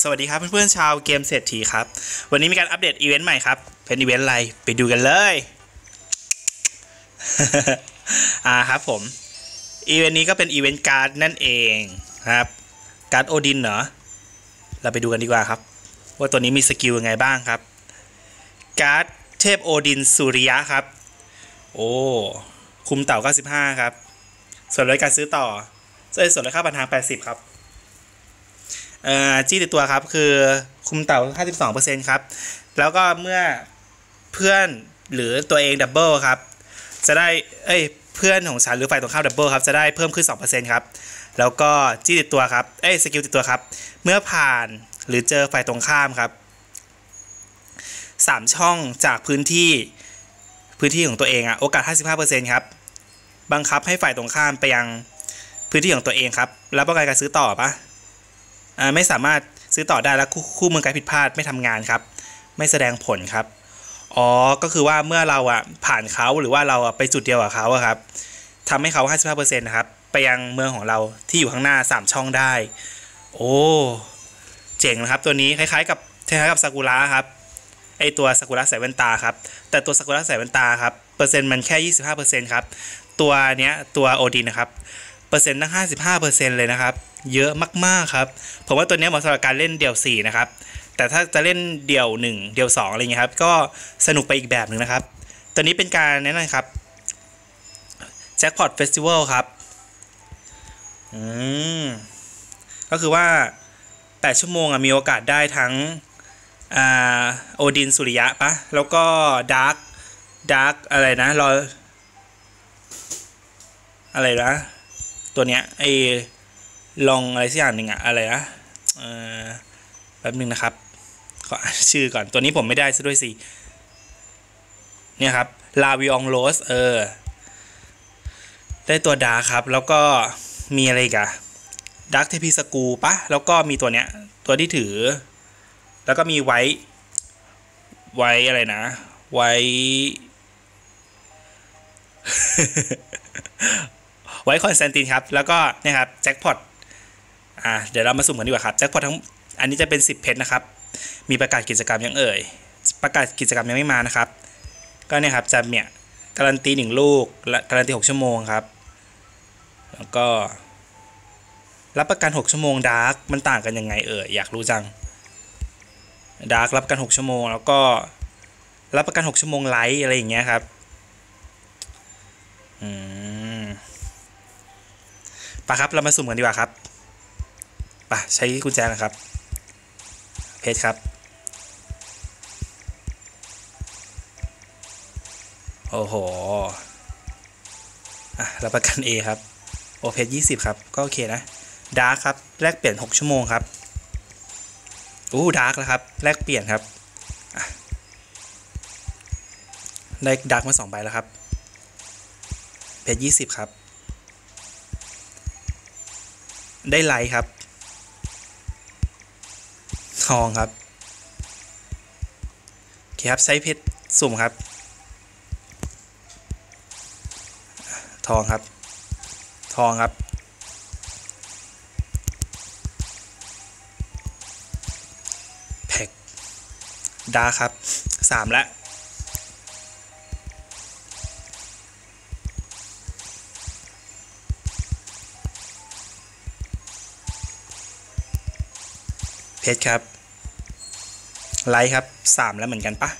สวัสดีครับเพื่อนๆชาวเกมเศรษฐีครับ วันนี้มีการอัปเดตอีเวนต์ใหม่ครับ เป็นอีเวนต์อะไรไปดูกันเลยอ่าครับผมอีเวนต์นี้ก็เป็นอีเวนต์การ์ดนั่นเองครับ การ์ดโอดินเหรอเราไปดูกันดีกว่าครับ ว่าตัวนี้มีสกิลยังไงบ้างครับ การ์ดเทพโอดินสุริยะครับ โอ้คุมเต่า 95 ครับ ส่วนลดการซื้อต่อส่วนลดค่าบันทาง80 ครับ เอ่อจี้ติดตัวครับ คือคุมเต่า 52%ครับ แล้วก็เมื่อเพื่อนหรือตัวเองดับเบิลครับ จะได้ เอ้ย เพื่อนของฉันหรือฝ่ายตรงข้ามดับเบิลครับ จะได้เพิ่มขึ้น 2%ครับ แล้วก็จี้ติดตัวครับ เอ้ย สกิลติดตัวครับ เมื่อผ่านหรือเจอฝ่ายตรงข้ามครับ 3 ช่องจากพื้นที่พื้นที่ของตัวเองอะโอกาส 55%ครับบังคับให้ฝ่ายตรงข้ามไปยังพื้นที่ของตัวเองครับ แล้วป้องกันการซื้อต่อปะ ไม่สามารถซื้อต่อได้แล้วคู่มือการผิดพลาดไม่ทำงานครับ ไม่แสดงผลครับอ๋อก็คือว่าเมื่อเราอะผ่านเขาหรือว่าเราอะไปจุดเดียวกับเขาอะครับทำให้เขา55%นะครับไปยังเมืองของเราที่อยู่ข้างหน้า 3 ช่องได้ โอ้เจ๋งนะครับตัวนี้คล้ายๆกับคล้ายๆกับซากุระครับไอตัวซากุระใส่แว่นตาครับ แต่ตัวซากุระใส่แว่นตาครับ เปอร์เซ็นต์มันแค่ 25%ครับ ตัวเนี้ยตัวโอดินนะครับ เปอร์เซ็นต์ตั้ง 55%เลยนะครับ เยอะมากๆครับ ผมว่าตัวนี้เหมาะสำหรับการเล่นเดี่ยว 4 นะครับ แต่ถ้าจะเล่นเดี่ยว 1 เดี่ยว 2 อะไรเงี้ยครับ ก็สนุกไปอีกแบบหนึ่งนะครับ ตัวนี้เป็นการแนะนำครับ Jackpot Festival ครับ อืม ก็คือว่า 8 ชั่วโมงอะมีโอกาสได้ทั้งอ่าโอดินสุริยะปะ แล้วก็ดาร์กดาร์กอะไรนะรออะไรนะ ตัวเนี้ยไอ้ลองอะไรสักอย่างหนึ่งอะอะไรนะเออแป๊บหนึ่งนะครับขออ่านชื่อก่อนตัวนี้ผมไม่ได้ซะด้วยสิเนี่ยครับลาวิองโรสเออได้ตัวดาครับ แล้วก็มีอะไรกอะดาร์กเทพีสกูปะแล้วก็มีตัวเนี้ย ตัวที่ถือ แล้วก็มีไว้ ไว้อะไรนะ ไว้ ไว้คอนสแตนตินครับ แล้วก็เนี่ยครับแจ็คพอตอ่าเดี๋ยวเรามาสุ่มกันดีกว่าครับแจ็คพอตทั้งอันนี้จะเป็น 10 เพชรนะครับ มีประกาศกิจกรรมยังเอ่ย ประกาศกิจกรรมยังไม่มานะครับ ก็เนี่ยครับจะเนี่ยการันตีหนึ่งลูกและการันตี6ชั่วโมงครับ แล้วก็ รับประกัน6ชั่วโมงดาร์กมันต่างกันยังไงเอ่ยอยากรู้จังดาร์กรับประกัน6ชั่วโมง แล้วก็รับประกัน6ชั่วโมงไลท์อะไรอย่างเงี้ยครับอืมะครับ เรามาสุ่มกันดีกว่าครับปะใช้กุญแจนะครับ เพชรครับ โอ้โห อะรับประกัน A ครับ โอเพชรยี่สิบครับ ก็โอเคนะ ดาร์คครับ แลกเปลี่ยน6ชั่วโมงครับ อู้ดาร์กแล้วครับ แลกเปลี่ยนครับ ได้ดาร์กมา2ใบแล้วครับ เพชรยี่สิบครับ ได้ไลท์ครับ ทองครับโอเคครับใช้เพชรสุ่มครับ ทองครับ ทองครับ แพ็กดาครับสามแล้ว เพชรครับ ไลท์ครับสามแล้วเหมือนกันปะ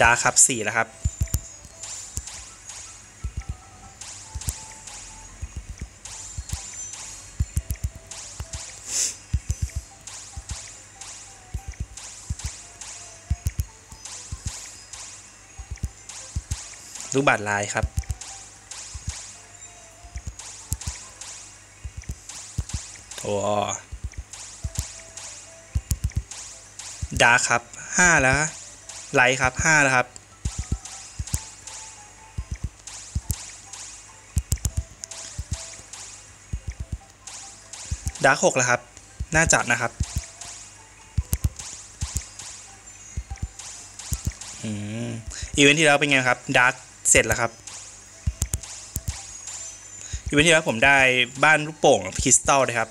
ดาครับสี่แล้วครับรูปบาทลายครับโอ้ ดาร์ครับห้าแล้วไลท์ครับห้าแล้วครับดาร์คหกแล้วครับ น่าจัดนะครับอืมอีเวนท์ที่แล้วเป็นไงครับ ดาร์คเสร็จแล้วครับ อีเวนท์ที่แล้วผมได้บ้านลูกโป่งคริสตัลเลยครับ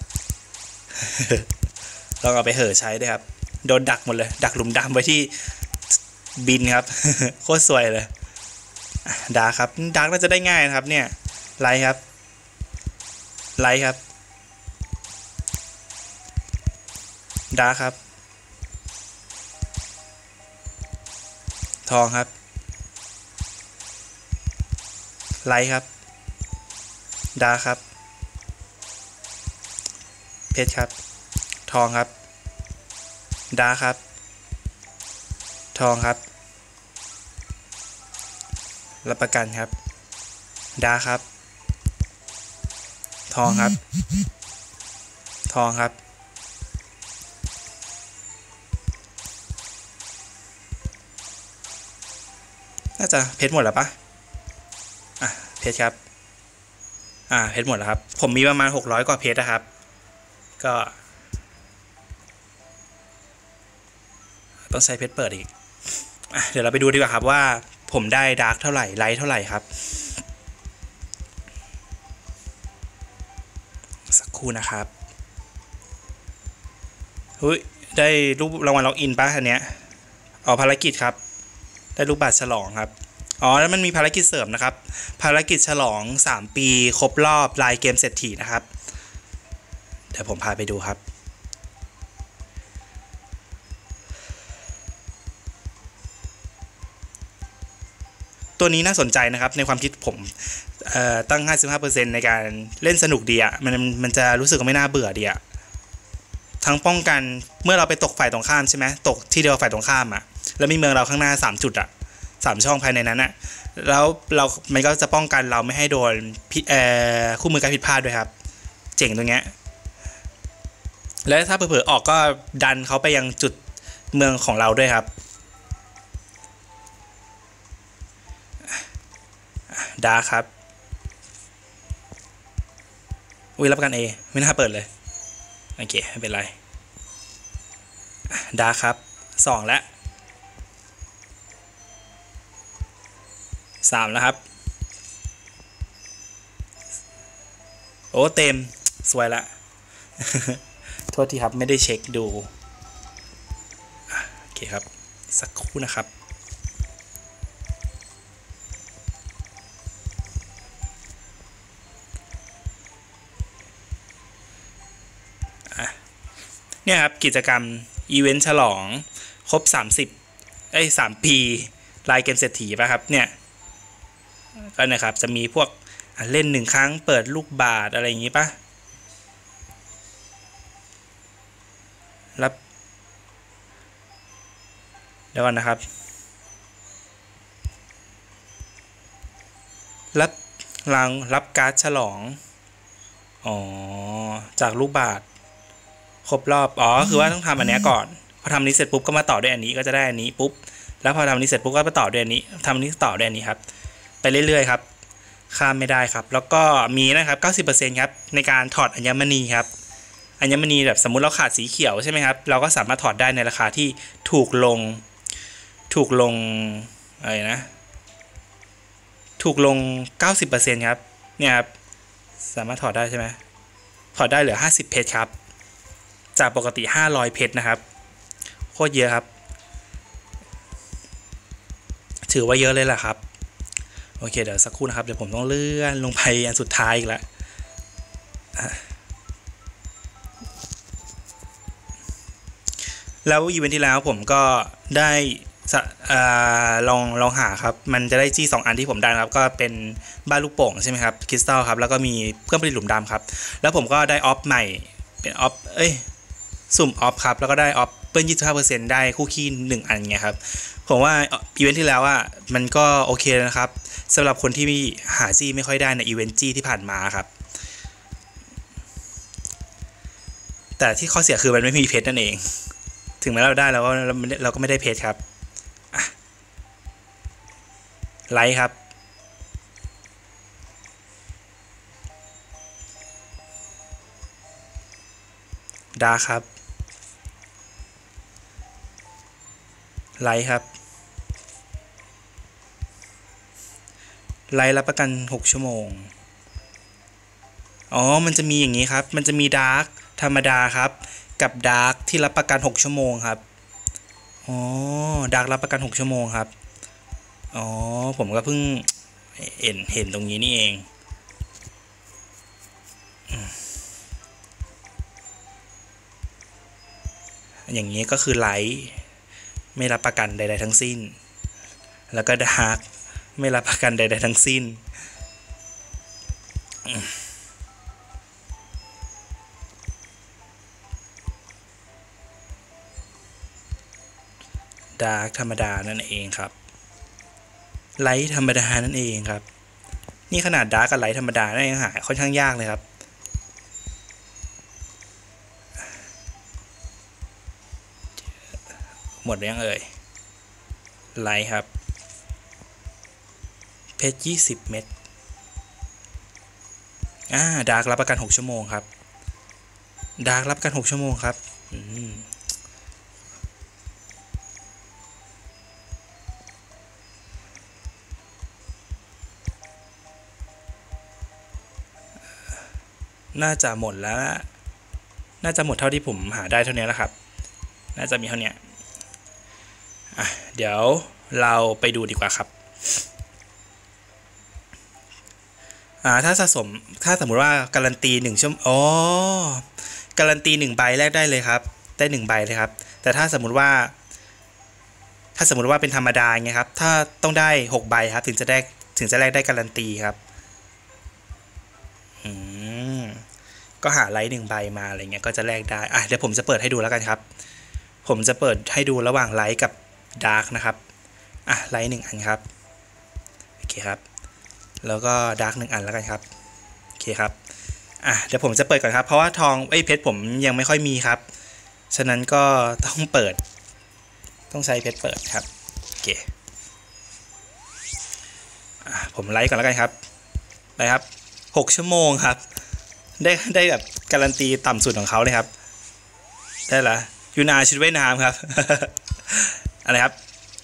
ลองเอาไปเห่อใช้ด้วยครับ โดนดักหมดเลย ดักหลุมดำไว้ที่บินครับ โคตรสวยเลยดาร์ครับดาร์กน่าจะได้ง่ายนะครับ เนี่ยไลท์ครับไลท์ครับดาร์ครับ ทองครับไลท์ครับ ดาร์ครับ เพชรครับ ทองครับ ดาครับ ทองครับ รับประกันครับ ดาครับ ทองครับ ทองครับ น่าจะเพชรหมดแล้วปะอะ เพชรครับ อ่า เพชรหมดแล้วครับ ผมมีประมาณหกร้อยกว่าเพชรนะครับ ก็ ต้องใช้เพชรเปิดอีกอเดี๋ยวเราไปดูดีกว่าครับว่าผมได้ดาร์กเท่าไหร่ไลท์เท่าไหร่ครับ สักครู่นะครับเฮ้ยได้รูปรางวัลล็อกอินป่ะอันเนี้ยอ๋อภารกิจครับ ได้รูปบัตรฉลองครับอ๋อแล้วมันมีภารกิจเสริมนะครับ ภารกิจฉลอง 3 ปี ครบรอบลายเกมเศรษฐีนะครับ เดี๋ยวผมพาไปดูครับ ตัวนี้น่าสนใจนะครับในความคิดผมตั้ง 55%ในการเล่นสนุกดีอะ่ะมันมันจะรู้สึกว่าไม่น่าเบื่อดีอะ่ะทั้งป้องกันเมื่อเราไปตกฝ่ายตรงข้ามใช่ไหมตกที่เดียวฝ่ายตรงข้ามอะ่ะแล้วมีเมืองเราข้างหน้า 3 จุดอะ่ะสามช่องภายในนั้นอะ่ะแล้วเรา มันก็จะป้องกันเราไม่ให้โดนพิเออคู่มือการผิดพลาดด้วยครับ เจ๋งตรงเนี้ย แล้วถ้าเผลอๆออกก็ดันเขาไปยังจุดเมืองของเราด้วยครับ ดาครับ อุ้ยรับประกันเอไม่น่าเปิดเลย โอเค ไม่เป็นไรดาครับสองแล้วสามแล้วครับ โอ้เต็ม สวยละ โทษทีครับไม่ได้เช็คดู โอเคครับ สักครู่นะครับ เนี่ยครับกิจกรรมอีเวนต์ฉลองครบ 30ไอ้สามปีลายเกมเศรษฐีป่ะครับเนี่ยก็นะครับจะมีพวกเล่นหนึ่งครั้งเปิดลูกบาทอะไรอย่างงี้ป่ะรับเดี๋ยวก่อนนะครับ รับรางรับการ์ดฉลอง อ๋อ จากลูกบาท ครบรอบ อ๋อ คือว่าต้องทำอันเนี้ยก่อน พอทำนี้เสร็จปุ๊บก็มาต่อด้วยอันนี้ก็จะได้อันนี้ปุ๊บ แล้วพอทำอันนี้เสร็จปุ๊บก็มาต่อด้วยอันนี้ทำอันนี้ต่อด้วยอันนี้ครับ ไปเรื่อยๆครับข้ามไม่ได้ครับ แล้วก็มีนะครับ 90%ครับ ในการถอดอัญมณีครับ อัญมณีแบบสมมุติเราขาดสีเขียวใช่ไหมครับ เราก็สามารถถอดได้ในราคาที่ถูกลง ถูกลงอะไรนะ ถูกลง 90%ครับ เนี่ยครับ สามารถถอดได้ใช่ไหมถอดได้เหลือ 50 เพชรครับ จากปกติ 500 เพชรนะครับ โคตรเยอะครับ ถือว่าเยอะเลยแหละครับ โอเค เดี๋ยวสักครู่นะครับ เดี๋ยวผมต้องเลื่อนลงไปอันสุดท้ายอีกแล้วอะแล้วอีเวนท์ที่แล้วผมก็ได้อลองลองหาครับ มันจะได้จี้สองอันที่ผมได้นครับ ก็เป็นบ้านลูกโป่งใช่ไหมครับคริสตัลครับ แล้วก็มีเครื่องผลิตหลุมดำครับ แล้วผมก็ได้ออฟใหม่เป็นออฟเอ้ย สุ่มออฟครับ แล้วก็ได้ออฟเปิ้ล25%ได้คู่ขี้หนึ่งอันไงครับ ผมว่าอีเวนท์ที่แล้วอะมันก็โอเคนะครับสำหรับคนที่หาจี้ไม่ค่อยได้ในอีเวนต์จี้ที่ผ่านมาครับ แต่ที่ข้อเสียคือมันไม่มีเพชรนั่นเอง ถึงแม้เราได้เราก็เราก็ไม่ได้เพชรครับไลท์ครับดาครับ ไลท์ครับ ไลท์รับประกัน 6 ชั่วโมง อ๋อ มันจะมีอย่างนี้ครับ มันจะมีดาร์กธรรมดาครับ กับดาร์กที่รับประกัน 6 ชั่วโมงครับ อ๋อ ดาร์กรับประกัน 6 ชั่วโมงครับ อ๋อ ผมก็เพิ่งเห็นเห็นตรงนี้นี่เองอืมอย่างนี้ก็คือไลท์ ไม่รับประกันใด ๆ ทั้งสิ้น แล้วก็ดาร์กไม่รับประกันใด ๆ ทั้งสิ้น ดาร์กธรรมดานั่นเองครับ ไลท์ธรรมดานั่นเองครับ นี่ขนาดดาร์กกับไลท์ธรรมดานั่นยังหาค่อนข้างยากเลยครับ มดยังเอ่ยไลท์ครับ เพชรยี่สิบเม็ดอ่าดาร์กรับประกันหกชั่วโมงครับ ดาร์กรับประกันหกชั่วโมงครับอืมน่าจะหมดแล้ว น่าจะหมดเท่าที่ผมหาได้เท่านี้แล้วครับ น่าจะมีเท่านี้ อะเดี๋ยวเราไปดูดีกว่าครับอ่าถ้าสะสมถ้าสมมุติว่าการันตีหนึ่งชั่วโมงอ๋อการันตีหนึ่งใบแรกได้เลยครับได้หนึ่งใบเลยครับ แต่ถ้าสมมุติว่า ถ้าสมมุติว่าเป็นธรรมดาไงครับ ถ้าต้องได้หกใบครับ ถึงจะได้ถึงจะแลกได้การันตีครับอืมก็หาไลท์หนึ่งใบมาอะไรเงี้ยก็จะแลกได้อะเดี๋ยวผมจะเปิดให้ดูแล้วกันครับ ผมจะเปิดให้ดูระหว่างไลท์กับ ดาร์กนะครับ อะไลท์หนึ่งอันครับ โอเคครับ แล้วก็ดาร์กหนึ่งอันแล้วกันครับ โอเคครับ อะเดี๋ยวผมจะเปิดก่อนครับ เพราะว่าทองไอ้เพชรผมยังไม่ค่อยมีครับ ฉะนั้นก็ต้องเปิด ต้องใช้เพชรเปิดครับ โอเค อะผมไลท์ก่อนแล้วกันครับ ไปครับหกชั่วโมงครับ ได้ได้แบบการันตีต่ำสุดของเขาเลยครับ ได้ละยูนาชุดว่ายน้ำครับ อะไรครับ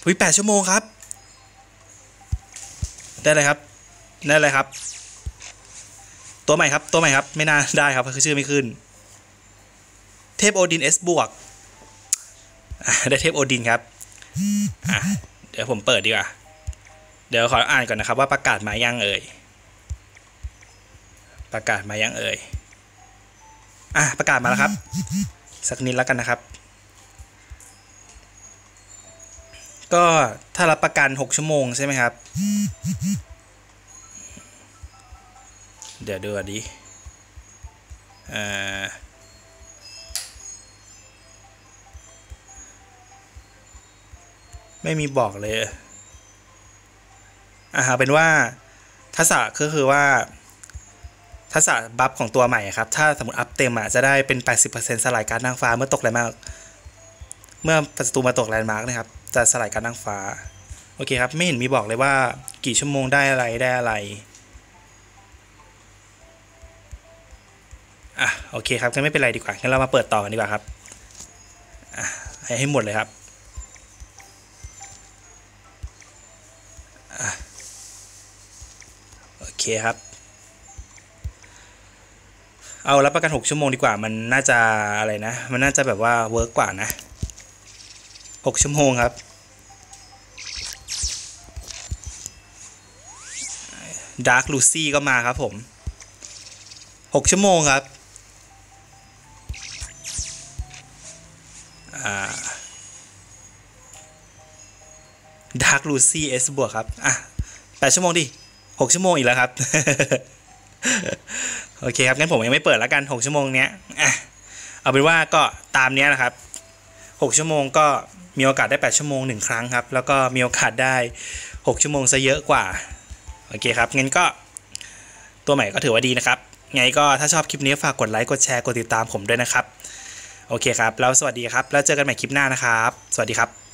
อุ้ยแปดชั่วโมงครับ ได้เลยครับได้เลยครับ ตัวใหม่ครับ ตัวใหม่ครับ ไม่น่าได้ครับคือชื่อไม่ขึ้น เทพโอดิน S บวกได้เทพโอดินครับเดี๋ยวผมเปิดดีกว่า เดี๋ยวขออ่านก่อนนะครับว่าประกาศมายังเอ่ย ประกาศมายังเอ่ย อะประกาศมาแล้วครับ สักนิดแล้วกันนะครับ ก็ถ้ารับประกัน 6 ชั่วโมงใช่ไหมครับ เดี๋ยวดูดิอ่อไม่มีบอกเลยอะเอาเป็นว่าทักษะก็คือว่าทักษะบัฟของตัวใหม่ครับ ถ้าสมมติอัพเต็มอะจะได้เป็น 80%สลายการดนางฟ้าเมื่อตกแลนด์มาร์กเมื่อศัตรูมาตกแลนด์มาร์กนะครับ จะสลายการดนางฟ้า โอเคครับ ไม่เห็นมีบอกเลยว่ากี่ชั่วโมงได้อะไรได้อะไร อะ โอเคครับงั้นไม่เป็นไรดีกว่า งั้นเรามาเปิดต่อกันดีกว่าครับ อะ ให้ให้หมดเลยครับอะโอเคครับ เอารับประกัน 6 ชั่วโมงดีกว่า มันน่าจะอะไรนะ มันน่าจะแบบว่าเวิร์กกว่านะ 6 ชั่วโมงครับ ดาร์คลูซี่ก็มาครับผม 6 ชั่วโมงครับอ่าดาร์คลูซี่เอสบวกครับ อะแปดชั่วโมงดิหกชั่วโมงอีกแล้วครับ โอเคครับงั้นผมยังไม่เปิดแล้วกันหกชั่วโมงเนี้ยอะเอาเป็นว่าก็ตามเนี้ยนะครับ หกชั่วโมงก็มีโอกาสได้แปดชั่วโมงหนึ่งครั้งครับ แล้วก็มีโอกาสได้หกชั่วโมงซะเยอะกว่า โอเคครับ งั้นก็ตัวใหม่ก็ถือว่าดีนะครับ ไงก็ถ้าชอบคลิปนี้ฝากกดไลค์ กดแชร์ กดติดตามผมด้วยนะครับ โอเคครับ แล้วสวัสดีครับ แล้วเจอกันใหม่คลิปหน้านะครับ สวัสดีครับ